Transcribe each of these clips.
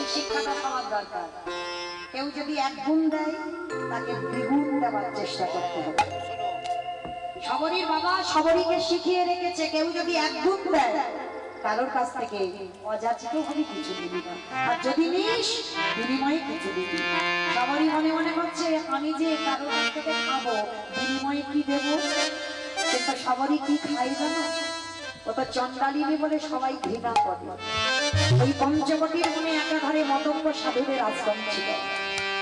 এই শিক্ষাটা পাওয়ার দরকার। কেউ যদি এক গুণ দেয়, তাকে দ্বিগুণ দেওয়ার চেষ্টা করতে হবে। সবরীর বাবা সবরীকে শিখিয়ে রেখেছে, কেউ যদি এক গুণ দেয়, কারোর কাছ থেকে অযাচিত ভাবে কিছু দিবি আর যদি নিস, বিনিময়ে কিছু দিবি সবারই মনে মনে হচ্ছে আমি যে কারোর কাছ থেকে খাব, বিনিময়ে কি দেব? কিন্তু সবারই কি খাই জানো ও তো চন্ডালিনী বলে সবাই ঘৃণা করে। ওই পঞ্চবটির মনে একাধারে মতঙ্গ সাধুদের আশ্রম ছিল।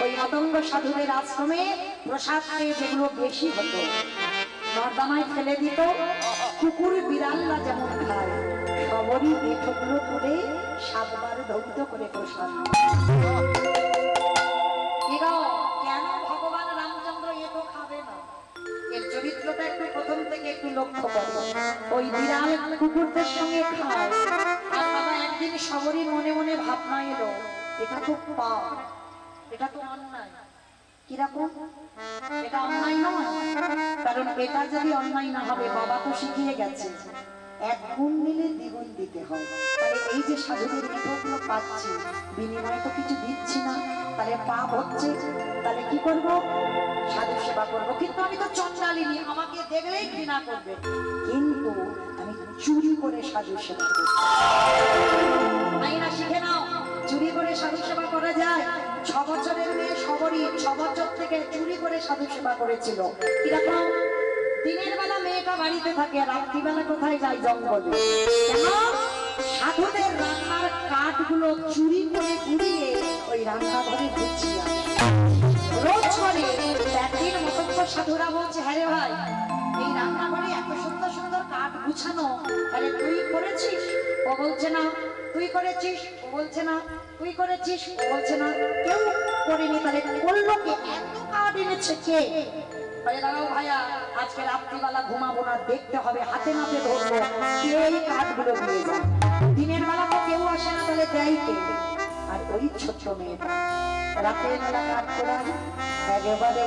ওই মতঙ্গ সাধুদের আশ্রমে প্রসাদ খেয়ে যেগুলো বেশি হতো, নর্দমায় ফেলে দিত, কুকুর বিড়ালরা যেমন খায়, সবরই এঠোগুলো করে সাতবার দৌড় করে প্রসাদ। প্রথম থেকে একটু লক্ষ্য করো। ওই বিড়াল কুকুরদের সঙ্গে একদিন সবরই মনে মনে ভাবনা এলো, এটা তো পাপ, এটা তো অন্যায়। কীরকম? এটা অন্যায় নয়, কারণ এটা যদি অন্যায় না হবে, বাবা তো শিখিয়ে গেছে এক গুণ নিলে দ্বিগুণ দিতে হয় এই যে সাধুদের পাচ্ছি, বিনিময়ে তো কিছু দিচ্ছি না। তাহলে পাপ হচ্ছে তাহলে কি করব? সাধু সেবা করব। কিন্তু আমি তো চন্ডালিনী আমাকে দেখলেই ঘৃণা করবে। কিন্তু আমি চুরি করে সাধু সেবা করব শিখে নাও। চুরি করে সাধু সেবা করা যায়। ছ বছরের মেয়ে সবরই ছ বছর থেকে চুরি করে সাধু সেবা করেছিল। কীরকম দিনের বেলা মেয়েটা বাড়িতে থাকে, রাত্রিবেলা কোথায় যায় জঙ্গলে? সাধুদের রান্নার কাঠগুলো চুরি করে কুড়িয়ে ওই রান্নাঘরে আনে। রোজ করে একদিন মতঙ্গ সাধুরা বলছে হ্যাঁ ভাই, এই রান্নাঘরে এত সুন্দর সুন্দর কাঠ গুছানো, আরে তুই করেছিস? ও বলছে, না, তুই করেছিস? ও বলছে, না, তুই করেছিস? ও বলছে, না, কেউ করেনি, তাহলে করল কে? এত কাঠ এনেছে কে? আজকে রাত্রিবেলা ঘুমাবো না, দেখতে হবে, হাতে নাতে দিনের বেলা আর ওই ছোট্ট মেয়েটা রাতের রে একেবারে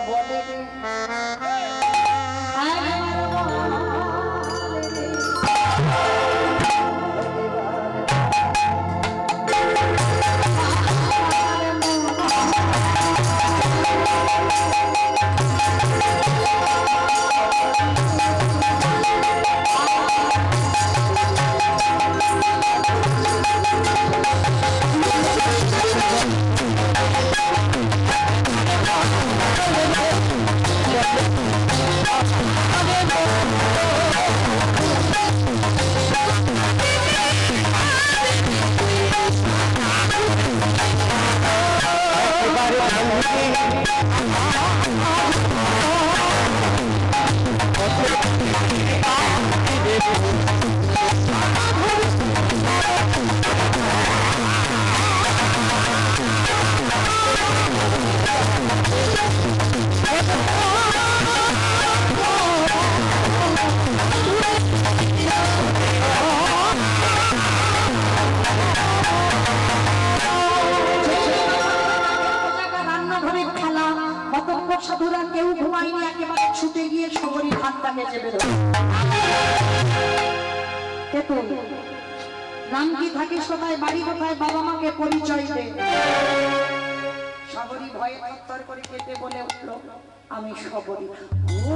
থাকিস কোথায় বাড়ি কোথায় বাবা মাকে পরিচয় দে। সবরই ভয়ে থরথর করে কেটে বলে উঠল, আমি সবরই ও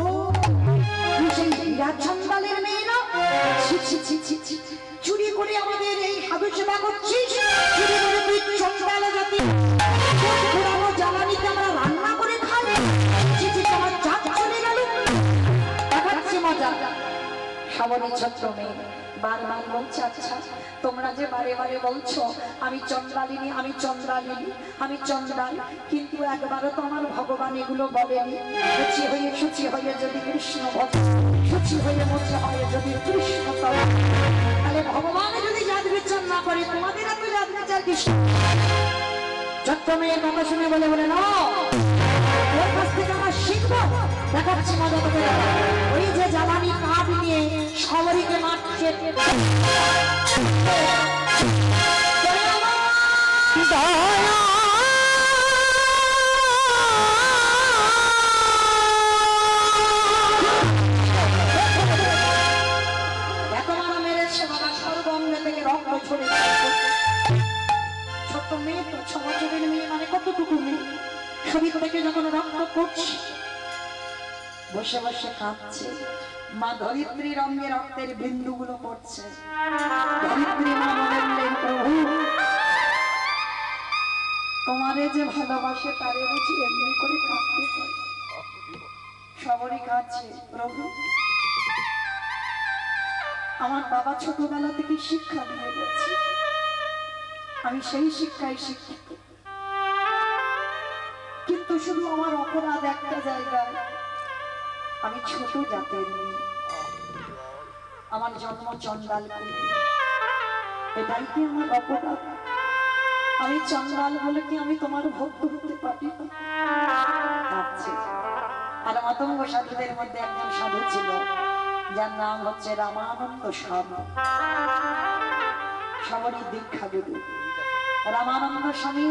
সেই চুরি করে করছিস? চুরি করে তুই জ্বালানিতে আমরা রান্না করে খাই আমার সবরই ছোট্ট মেয়ে বারবার বলছে আচ্ছা তোমরা যে বারে বারে বলছো, আমি চন্দ্রালিনী আমি চন্দ্রালিনী, আমি চন্দ্রাল, কিন্তু একবারও তো আমার ভগবান এগুলো বলেনি। সুচি হয়ে সুচি হয়ে যদি কৃষ্ণ ভক্ত, সুচি হয়ে মধ্যে হয় যদি কৃষ্ণ তাহলে ভগবান যদি জাত বিচার না করে, তোমাদের এত জাত বিচার কৃষ্ণ যত ছোট্ট মেয়ের কথা শুনে বলে বলে না ওর কাছ থেকে আমার শিখব দেখাচ্ছি মজা তোকে ওই যে জ্বালানি কাঠ নিয়ে সবরীকে মারছে যাচ্ছে। ছোট্ট মেয়ে তো বছরের মেয়ে মানে কতটুকু মেয়ে শরীর থেকে যখন রক্ত পড়ছে বসে বসে কাঁদছে মা ধরিত্রী রঙে রক্তের বিন্দুগুলো পড়ছে। তোমারে যে ভালোবাসে তারে বুঝি এমনি করে কাঁদতে সবারই কাঁদছে, প্রভু। আমার বাবা ছোটবেলা থেকে শিক্ষা দিয়ে গেছে। আমি সেই শিক্ষায় শিক্ষিত। কিন্তু শুধু আমার অপরাধ একটা জায়গায় আমি ছোট জাতের আমার জন্ম চন্ডাল এটাই কি আমার অপরাধ? আমি চন্ডাল বলে কি আমি তোমার ভক্ত হতে পারি? আর মাতঙ্গ সাধুদের মধ্যে একজন সাধু ছিল, যার নাম হচ্ছে রামানন্দ স্বামী। সবরই দীক্ষা গুরু রামানন্দ স্বামী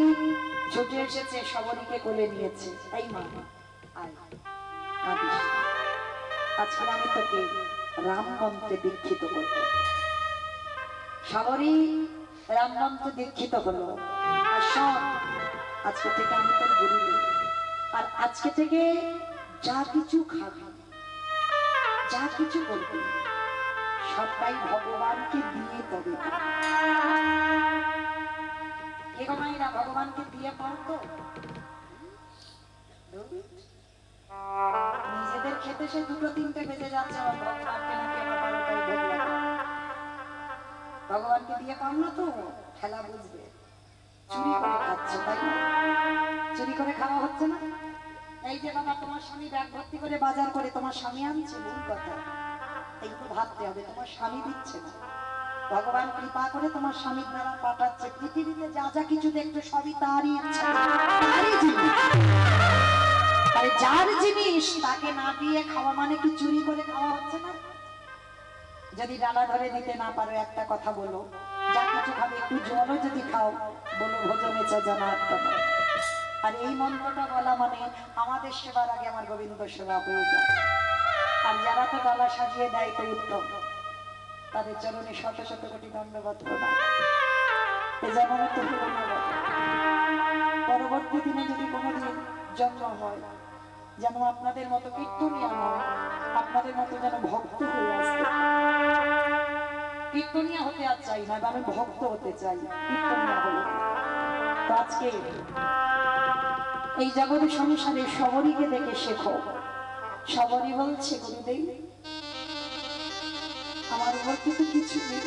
ছুটে এসেছে সবরীকে কোলে নিয়েছে। এই মা, আয়। আজকে আমি তোকে রাম মন্ত্রে দীক্ষিত করব। সাগরী রাম মন্ত্রে দীক্ষিত হলো। আর শোন, আজকে থেকে আমি তোর গুরুদেব আর আজকে থেকে যা কিছু খাবি, যা কিছু করবি, সবটাই ভগবানকে দিয়ে তবে ভগবানকে দিয়ে পাও তো নিজেদের খেতে সে দুটো তিনটে বেজে যাচ্ছে ভগবানকে দিয়ে পাও না তো, খেলা বুঝবে। চুরি করে খাচ্ছ, তাই না? চুরি করে খাওয়া হচ্ছে না? এই যে বাবা, তোমার স্বামী ব্যাগ ভর্তি করে বাজার করে, তোমার স্বামী আনছে, ভুল কথা। এইগুলো ভাবতে হবে, তোমার স্বামী দিচ্ছে না। ভগবান কৃপা করে তোমার স্বামীর দ্বারা পাঠাচ্ছে। পৃথিবীতে যা যা কিছু দেখবে সবই তারই ইচ্ছা। তারই জিনিস। তাই যার জিনিস তাকে না দিয়ে খাওয়া মানে কি চুরি করে খাওয়া হচ্ছে না? যদি ডালা ধরে দিতে না পারো একটা কথা বলো। যা কিছু খাবে একটু জলও যদি খাও বলো ভোজনে জনার্দন আর এই মন্ত্রটা বলা মানে আমাদের সেবার আগে আমার গোবিন্দ সেবা হয়ে যায়। আর যারা তো গলা সাজিয়ে দেয় তো উত্তম। তাদের চরণে শত শত কোটি দণ্ডবত প্রদান। পরবর্তী দিনে যদি কোনোদিন জন্ম হয় যেন আপনাদের মতো কীর্তনিয়া নয় আপনাদের মতো যেন ভক্ত হয়ে আসতে কীর্তনিয়া হতে আর চাই না আমি ভক্ত হতে চাই, কীর্তনিয়া হলে। আজকে এই জগৎ সংসারে সবরীকে দেখে শেখো। সবরই বলছে, গুরুদেব, আমার উপর তো কিছু নেই।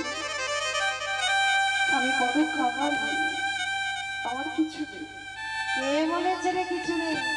আমি কাঙাল হই। আমার কিছু নেই। কে বলেছে রে কিছু নেই?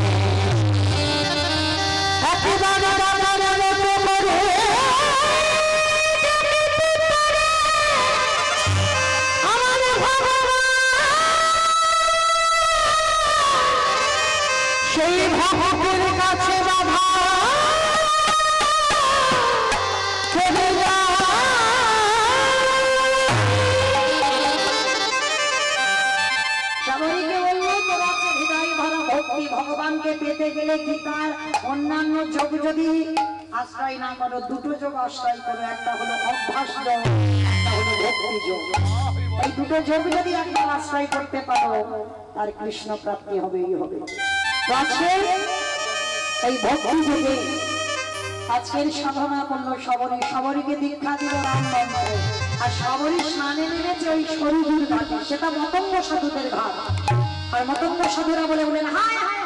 ভক্তি ভগবানকে পেতে গেলে কি তার অন্যান্য যোগ যদি আশ্রয় না করো, দুটো যোগ আশ্রয় করো, একটা হলো অভ্যাস যোগ, একটা হলো ভক্তি যোগ। এই দুটো যোগ যদি একবার আশ্রয় করতে পারো, তার কৃষ্ণ প্রাপ্তি হবেই হবে। এই ভক্তি যোগে, আজকের সাধনা করল সবরী সবরীকে দীক্ষা দিল রাম আর সবরী স্নানে নেমেছে ওই শরীরের ঘাটে সেটা মতঙ্গ সাধুদের ঘাট। আর মতঙ্গ সাধুরা বলে বলেন হায় হায়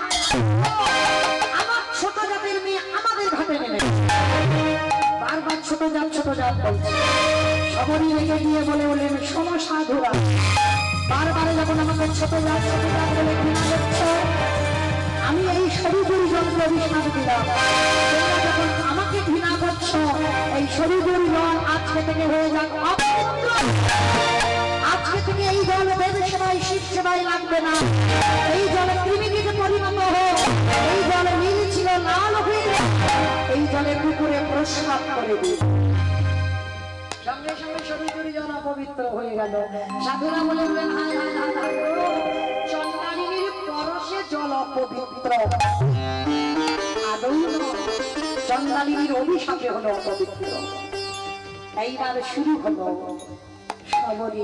আমার ছোট জাতের মেয়ে আমাদের ঘাটে নেমে বারবার ছোট জাত ছোট জাত বলছে। সবরী রেখে দিয়ে বলে বলেন সম সাধুরা, বারবারে যখন আমাকে ছোট জাত ছোট জাত বলে আমি এই শরীরের যন্ত্র বিশ্বাস দিলাম। যখন আমাকে ঘৃণা করছ, এই শরীরের জল আজকে থেকে হয়ে যাক অপবিত্র। আজকে থেকে এই জল দেব সেবাই শিব সেবাই লাগবে না। এই জলে কৃমিটিতে পরিণত হোক এই জলে নীল ছিল, লাল হয়ে এই জলে কুকুরে প্রস্রাব করে দিই এইবার শুরু হলো সবরই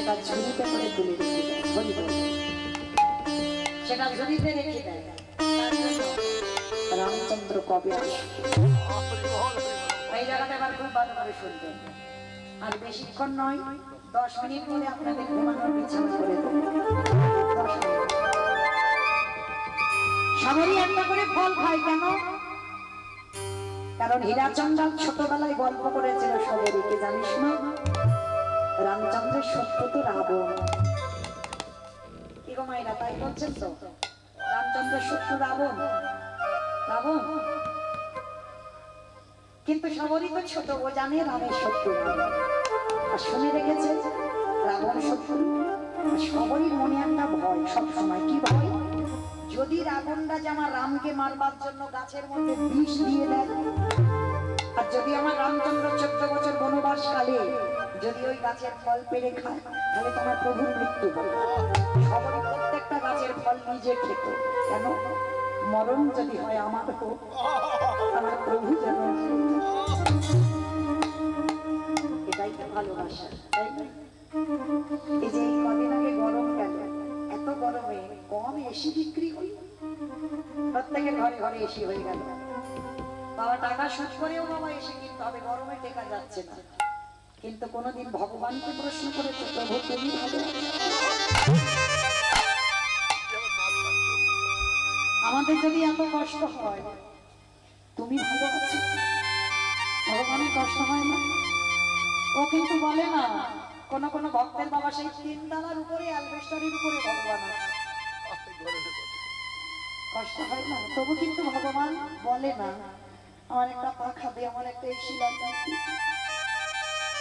সেটা ঝুড়িতে করে রেখে দেয়। সেটা ঝুড়িতে রেখে দেয় রামচন্দ্র কবে এই জায়গাটা এবার খুব ভালো করে শুনবেন। আর বেশিক্ষণ নয়, দশ মিনিট পরে আপনাদের ঘুমানোর করে। সবারই একটা করে ফল খায় কেন? কারণ হীরাচন্দ্র ছোটবেলায় গল্প করেছিল সবরীকে জানিস না রামচন্দ্রের সত্য রাবণ কি গো তাই বলছেন তো রামচন্দ্রের সত্য রাবণ রাবণ, কিন্তু সবরই তো ছোট ও জানে রামের শত্রু আর শুনে রেখেছে রাবণ শত্রু সবরই মনে একটা ভয় সব সময় কি ভয়? যদি রাবণরা যে আমার রামকে মারবার জন্য গাছের মধ্যে বিষ দিয়ে দেয়, আর যদি আমার রামচন্দ্র চোদ্দ বছর বনবাস কালে যদি ওই গাছের ফল পেরে খায়, তাহলে তোমার প্রভুর মৃত্যু হবে। প্রত্যেকটা গাছের ফল নিজে খেত। কেন? মরণ যদি হয় আমার হোক আমার প্রভু যেন ভালোবাসা এই যে কদিন আগে গরম গেল, এত গরমে কম এসি বিক্রি হই প্রত্যেকের ঘরে ঘরে এসি হয়ে গেল। বাবা টাকা শোধ করেও বাবা এসে কিনতে হবে, গরমে টেকা যাচ্ছে না। কিন্তু কোনোদিন ভগবানকে প্রশ্ন করেছে প্রভু তুমি আমাদের যদি এত কষ্ট হয়, তুমি ভালো আছো ভগবানের কষ্ট হয় না? ও কিন্তু বলে না, কোন কোন ভক্তের বাবা সেই তিন ডালার উপরে অ্যালবেস্টারের উপরে ভগবান আছে। কষ্ট হয় না? তবু কিন্তু ভগবান বলে না, আমার একটা পাখা দে, আমার একটা এসি লাগবে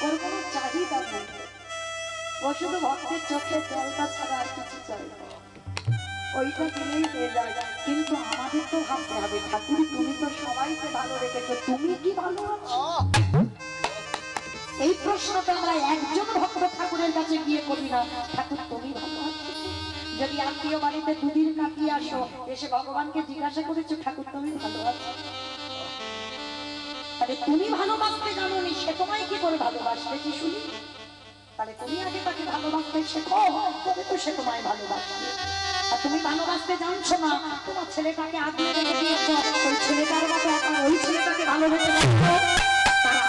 ওর কোনো চাহিদা নেই। ও শুধু ভক্তের চোখে জলটা ছাড়া আর কিছু চাই ওইটা দিলেই হয়ে যায়। কিন্তু আমাদের তো ভাবতে হবে, ঠাকুর, তুমি তো সবাইকে ভালো রেখেছো। তুমি কি ভালো আছো? এই প্রশ্নটা আমরা একজন ভক্ত ঠাকুরের কাছে গিয়ে করি না। ঠাকুর, তুমি ভালো আছো? যদি আত্মীয় বাড়িতে দুদিন কাটিয়ে আসো, এসে ভগবানকে জিজ্ঞাসা করেছ, ঠাকুর, তুমি ভালো আছো? তাহলে তুমি ভালোবাসতে জানো নি সে তোমায় কি করে ভালোবাসবে, কি শুনি? তাহলে তুমি আগে তাকে ভালোবাসতে শেখো তবে তো সে তোমায় ভালোবাসবে। আর তুমি ভালোবাসতে জানছো না, তোমার ছেলেটাকে দিয়েছ, ওই ছেলেটার মতো ওই ছেলেটাকে ভালোবেসে তারা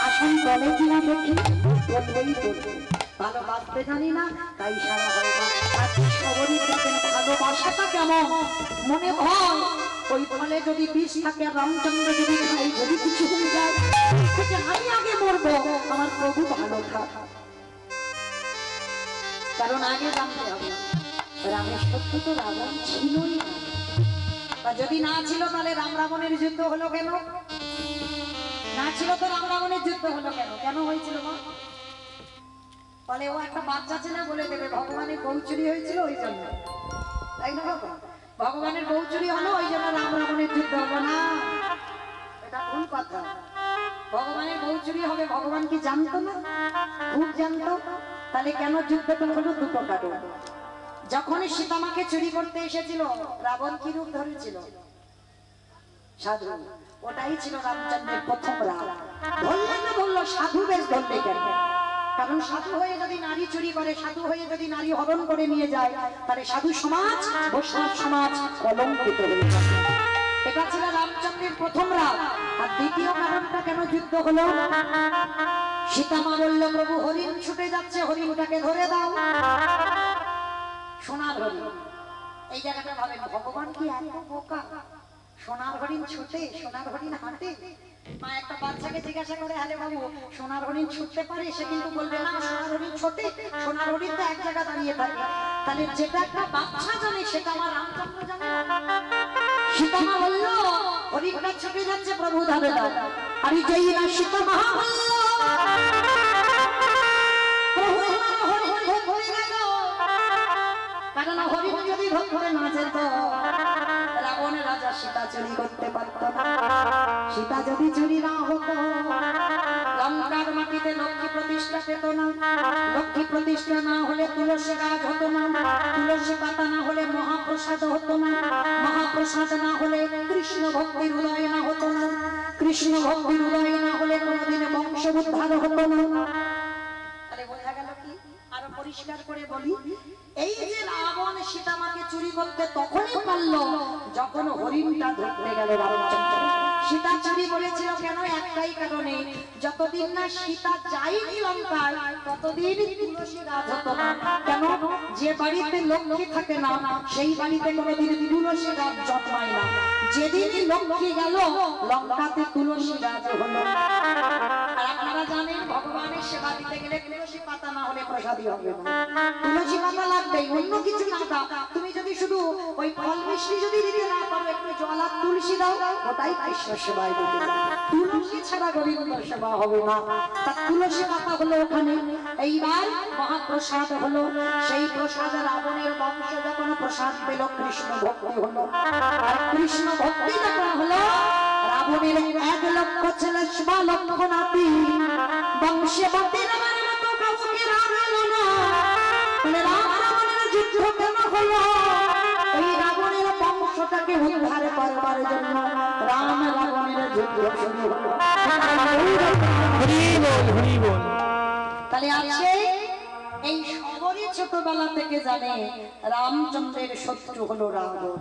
বলে দেখি? বলবে। ভালোবাসতে জানি না, তাই সারা হয় না আজকে সবরই দেখেন? ভালোবাসাটা কেমন? মনে হয়। ওই ফলে যদি বিষ থাকে, রামচন্দ্র যদি খাই যদি কিছু হয়ে যায় আমি আগে মরবো, আমার প্রভু ভালো থাক। কারণ আগে জানতে হবে রামের সত্য তো ছিলই। না যদি না ছিল, তাহলে রাম রাবণের যুদ্ধ হলো কেন? না ছিল তো রাম রাবণের যুদ্ধ হলো কেন? কেন হয়েছিল মা? ফলে ও একটা বাচ্চা ছেলে বলে দেবে, ভগবানের বউ চুরি হয়েছিল ওই জন্য। তাই না, বাবা? ভগবানের বউ চুরি হলো, ওই জন্য রাম রাবণের যুদ্ধ হলো না। এটা ভুল কথা। ভগবানের বউ চুরি হবে, ভগবান কি জানতো না? খুব জানতো? তাহলে কেন যুদ্ধটা হলো দুটো কারণ যখন সীতামাকে চুরি করতে এসেছিল, রাবণ কি রূপ ধরেছিল? সাধু। ওটাই ছিল রামচন্দ্রের প্রথম রাগ ধরলে না বলল, সাধু বেশ ধরলে কেন? কারণ সাধু হয়ে যদি নারী চুরি করে, সাধু হয়ে যদি নারী হরণ করে নিয়ে যায়, তাহলে সাধু সমাজ বৈষ্ণব সমাজ কলঙ্কিত এটা ছিল রামচন্দ্রের প্রথম রাগ। আর দ্বিতীয় কারণটা কেন যুদ্ধ হলো? সীতামা বলল প্রভু হরিণ ছুটে যাচ্ছে, হরিণটাকে ধরে দাও। সোনার হরিণ। এই জায়গাটা ভাবেন, ভগবান কি এত বোকা? সোনার হরিণ ছুটে, সোনার হরিণ হাঁটে মা, একটা বাচ্চাকে জিজ্ঞাসা করে, আরে বাবু, সোনার হরিণ ছুটতে পারে? সে কিন্তু বলবে, না, সোনার হরিণ ছোটে, সোনার হরিণ তো এক জায়গা দাঁড়িয়ে থাকে। তাহলে যেটা একটা বাচ্চা জানে, সেটা আমার রামচন্দ্র জানে। প্রভু ধরে আর যেই কারণ হরিণ যদি ধরে না যেত সীতা চুরি করতে পারত সীতা যদি চুরি না হতো, লঙ্কার মাটিতে লক্ষ্মী প্রতিষ্ঠা পেত না। লক্ষ্মী প্রতিষ্ঠা না হলে তুলসী গাছ হতো না। তুলসী পাতা না হলে মহাপ্রসাদ হতো না। মহাপ্রসাদ না হলে কৃষ্ণ ভক্তির উদয় না হতো না। কৃষ্ণ ভক্তির উদয় না হলে কোনোদিন বংশ উদ্ধার হতো না। বোঝা গেল কি? আরও পরিষ্কার করে বলি। এই যে রাবণ সীতামাকে চুরি করতে তখনই পারল, যখন হরিণটা ধরতে গেল সীতা চুরি করেছিল কেন? একটাই কারণে, যতদিন না সীতা যায়নি লঙ্কায়, ততদিন না। কেন? যে বাড়িতে লক্ষ্মী থাকে না, সেই বাড়িতে কোনোদিন তুলসী গাছ জন্মায় না। যেদিন লক্ষ্মী গেল, লঙ্কাতে তুলসী গাছ হলো ভগবানের সেবা দিতে গেলে তুলসী পাতা না হলে প্রসাদী হবে তুলসী পাতা লাগবেই, অন্য কিছু না দাও তুমি যদি শুধু ওই ফল মিষ্টি যদি দিতে না পারো, একটু জল আর তুলসী দাও, ওটাই কৃষ্ণ সেবায় দিতে। তুলসী ছাড়া গোবিন্দ সেবা হবে না। তা তুলসী পাতা হলো ওখানে। এইবার মহাপ্রসাদ হলো। সেই প্রসাদ রাবণের বংশ যখন প্রসাদ পেল, কৃষ্ণ ভক্তি হলো। আর কৃষ্ণ ভক্তি যখন হলো রাবণের এক লক্ষ ছেলে বা লক্ষ নাতি। বংশে বতে নামার মতো কাউকে রাখল না। রাম রাবণের যুদ্ধ কেন হলো? ওই রাবণের বংশটাকে উদ্ধার করবার জন্য রাম রাবণের যুদ্ধ শুরু হলো। হরি বল হরি বল তাহলে আছে এই শহরে ছোটবেলা থেকে জানে রামচন্দ্রের শত্রু হলো রাবণ।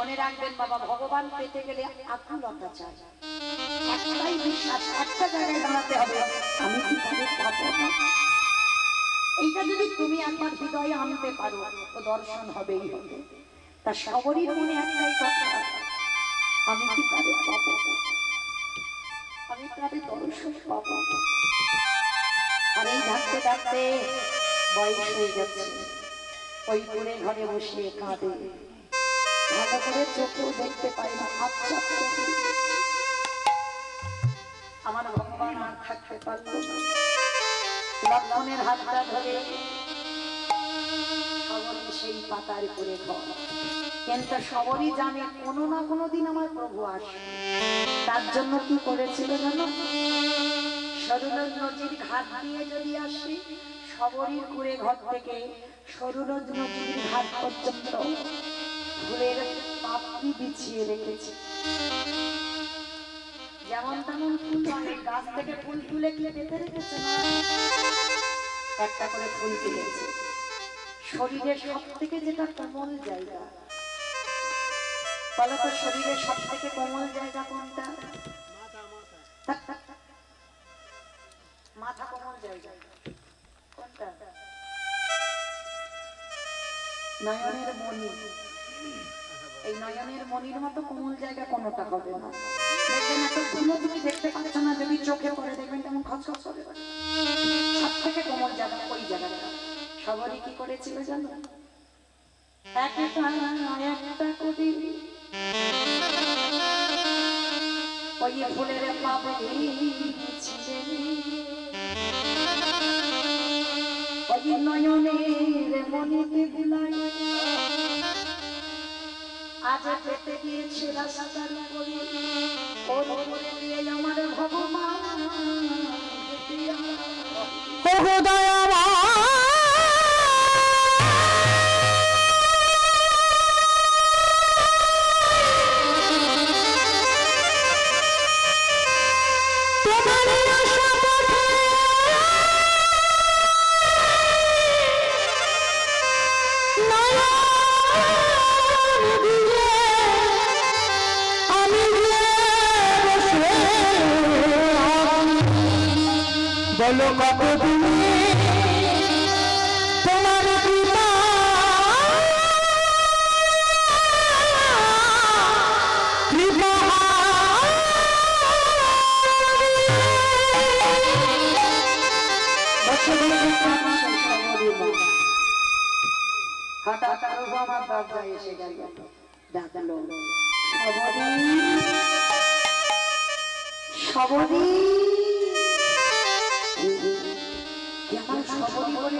মনে রাখবেন বাবা, ভগবান পেতে গেলে আকুলতা চাই। একটাই বিশ্বাস, একটা জায়গায় দাঁড়াতে হবে। আমি কি তাদের পাবো এইটা যদি তুমি একবার হৃদয়ে আনতে পারো, তো দর্শন হবেই হবে। তা সবরই মনে একটাই কথা, আমি কি তাদের পাবো আমি তাদের দর্শন পাবো আর এই ডাকতে ডাকতে বয়স হয়ে যাচ্ছে। ওই ঘরে বসে কাঁদে। করে সবরই করে কিন্তু সবরই জানে কোনো না কোনো দিন আমার প্রভু আসবে। তার জন্য কি করেছিল জানো? সরুলের নদীর ঘাট দিয়ে যদি আসি সবরীর কুড়ে ঘর থেকে সরু নদ নদীর ঘাট পর্যন্ত ফুলের পাপড়ি বিছিয়ে রেখেছে। যেমন তেমন ফুল নয়, গাছ থেকে ফুল তুলে তুলে বেঁধে রেখেছে একটা করে ফুল তুলেছে। শরীরের সব থেকে যেটা কোমল জায়গা। বলো শরীরের সব থেকে কোমল জায়গা কোনটা। মাথা কোমল জায়গা। কোনটা? নয়নের মণি এই নয়নের মণির মতো কোমল জায়গা কোনোটা হবে না। দেখবেন একটা ফুলও তুমি দেখতে পাচ্ছ না, যদি চোখে পড়ে দেখবেন কেমন খচখচ করে সব থেকে কোমল জায়গা ওই জায়গাটা। সবারই কি করেছিল জানো? একটা একটা করে ওই ফুলের পাপড়ি ওই নয়নের মনিতে দিলাই আজ পেতে গিয়েছে রাস্তার করে ওর উপরে দিয়ে আমার ভগবান ওগো বলো কত তুমি তোমার দরজায় এসে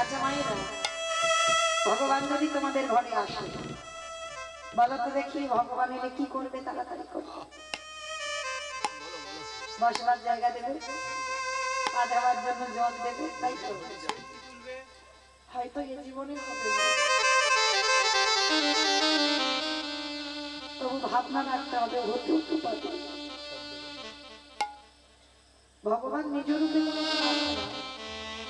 আচ্ছা মায়েরা ভগবান যদি তোমাদের ঘরে আসে, বলো তো দেখি ভগবান এলে কি করবে তাড়াতাড়ি করবে বসবার জায়গা দেবে পা দেওয়ার জন্য জল দেবে, তাই তো? হয়তো এ জীবনে হবে তবু ভাবনা রাখতে হবে হতেও তো পারে। ভগবান নিজ রূপে কোনো।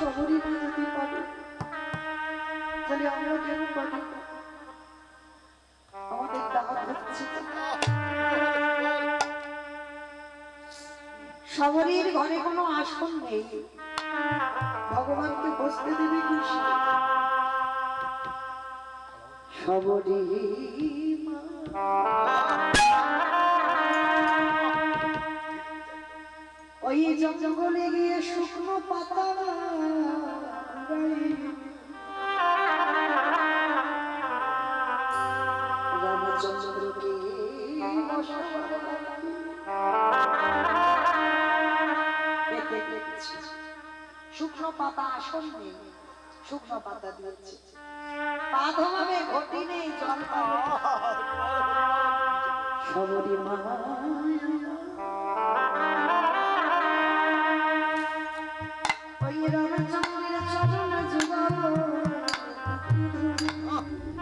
যদি তাহলে আমরা আমাদের হচ্ছে সবরীর ঘরে কোনো আসন নেই। ভগবানকে বসতে দেবে? ওই জঙ্গলে গিয়ে শুকনো পাতা শুকনো পাতা আসন শুকনো পাতা দিয়েছে। পা ধোয়াবে ঘটি নেই জল সবরি মা। ওই রামচন্দ্রের চরণ あ。